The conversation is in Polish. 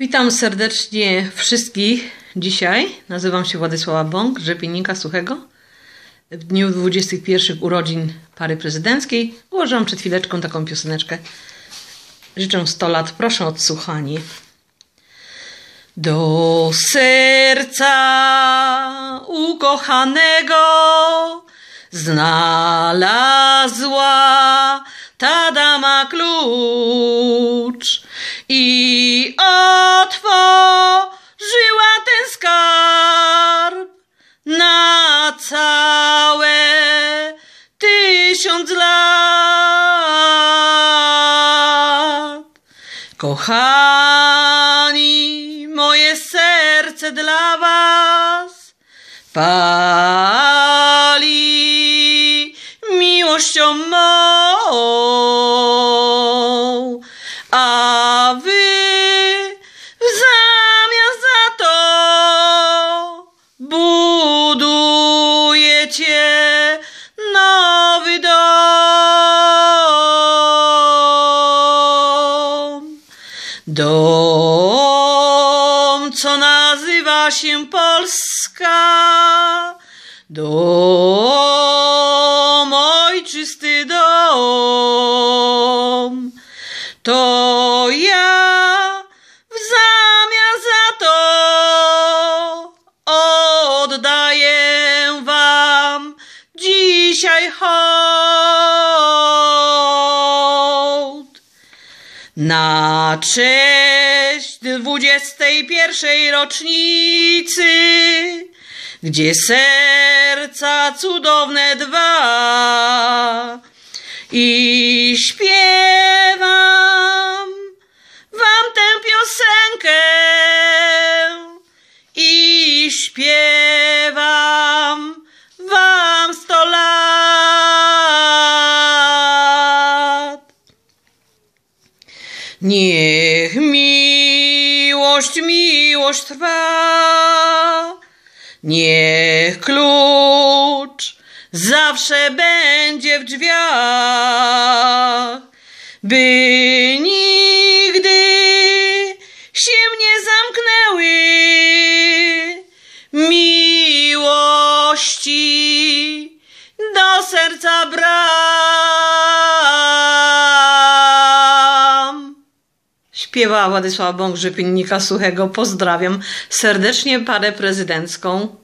Witam serdecznie wszystkich dzisiaj. Nazywam się Władysława Bąk, rzepiennika Suchego. W dniu 21 urodzin pary prezydenckiej ułożyłam przed chwileczką taką pioseneczkę. Życzę 100 lat, proszę o odsłuchanie. Do serca ukochanego znalazła ta dama klucz i otworzyła ten skarb na całe tysiąc lat. Kochani, moje serce dla was pali miłością Dom, co nazywa się Polska. Dom, ojczysty dom. To ja w zamian za to oddaję wam dzisiaj hołd. Na cześć dwudziestej pierwszej rocznicy, gdzie serca cudowne dwa i śpiewam wam tę piosenkę i śpiewam Niech miłość, miłość trwa, niech klucz zawsze będzie w drzwiach, by Śpiewała Władysława Bąk, Rzepiennika Suchego. Pozdrawiam serdecznie parę prezydencką.